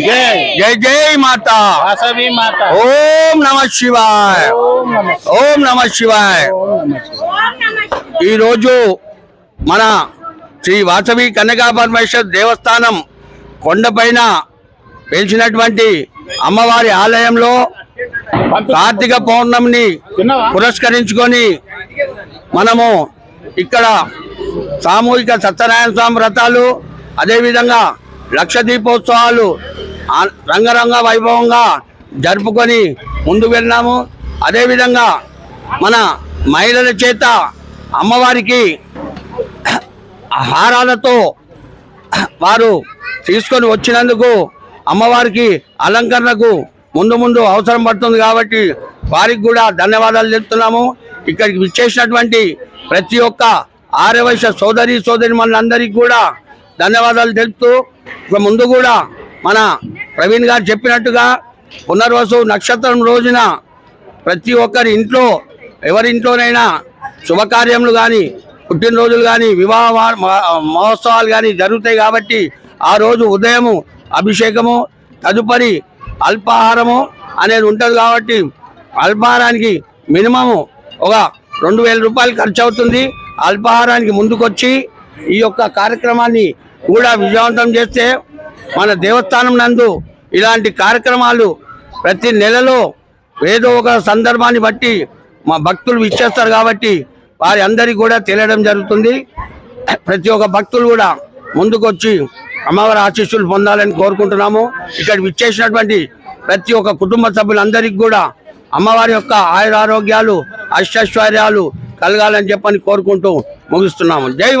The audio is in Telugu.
జై జై మాత ఓం నమ శివాయ ఓం నమ శివాయ ఓం నమ శివాయ. ఈ రోజు మన శ్రీ వాసవి కన్యకా పరమేశ్వర దేవస్థానం కొండపైన పెంచినటువంటి అమ్మవారి ఆలయంలో కార్తీక పౌర్ణమిని పురస్కరించుకొని మనము ఇక్కడ సామూహిక సత్యనారాయణ స్వామి వ్రతాలు అదేవిధంగా లక్ష దీపోత్సవాలు రంగరంగ వైభవంగా జరుపుకొని ముందుకు వెళ్ళినాము. అదేవిధంగా మన మహిళల చేత అమ్మవారికి హారాలతో వారు తీసుకొని వచ్చినందుకు అమ్మవారికి అలంకరణకు ముందు ముందు అవసరం పడుతుంది కాబట్టి వారికి కూడా ధన్యవాదాలు చెప్తున్నాము ఇక్కడికి విచ్చేసినటువంటి ప్రతి ఒక్క ఆర్యవైశ్య సోదరి సోదరి మనందరికీ కూడా ధన్యవాదాలు తెలుపుతూ ఇక ముందు కూడా మన ప్రవీణ్ గారు చెప్పినట్టుగా పునర్వసు నక్షత్రం రోజున ప్రతి ఒక్కరి ఇంట్లో ఎవరింట్లోనైనా శుభకార్యములు కానీ పుట్టినరోజులు కానీ వివాహ మహోత్సవాలు కానీ జరుగుతాయి కాబట్టి ఆ రోజు ఉదయము అభిషేకము తదుపరి అల్పాహారము అనేది ఉంటుంది కాబట్టి అల్పాహారానికి మినిమము ఒక రెండు వేల రూపాయలు ఖర్చు అవుతుంది అల్పాహారానికి ముందుకొచ్చి ఈ యొక్క కార్యక్రమాన్ని కూడా విజయవంతం చేస్తే మన దేవస్థానం నందు ఇలాంటి కార్యక్రమాలు ప్రతి నెలలో ఏదో ఒక సందర్భాన్ని బట్టి మా భక్తులు విచ్చేస్తారు కాబట్టి వారి అందరికీ కూడా తెలియడం జరుగుతుంది. ప్రతి ఒక్క భక్తులు కూడా ముందుకొచ్చి అమ్మవారి ఆశీస్సులు పొందాలని కోరుకుంటున్నాము. ఇక్కడ విచ్చేసినటువంటి ప్రతి ఒక్క కుటుంబ సభ్యులందరికీ కూడా అమ్మవారి యొక్క ఆయురారోగ్యాలు అష్టైశ్వర్యాలు కలగాలని చెప్పని కోరుకుంటూ ముగిస్తున్నాము. జై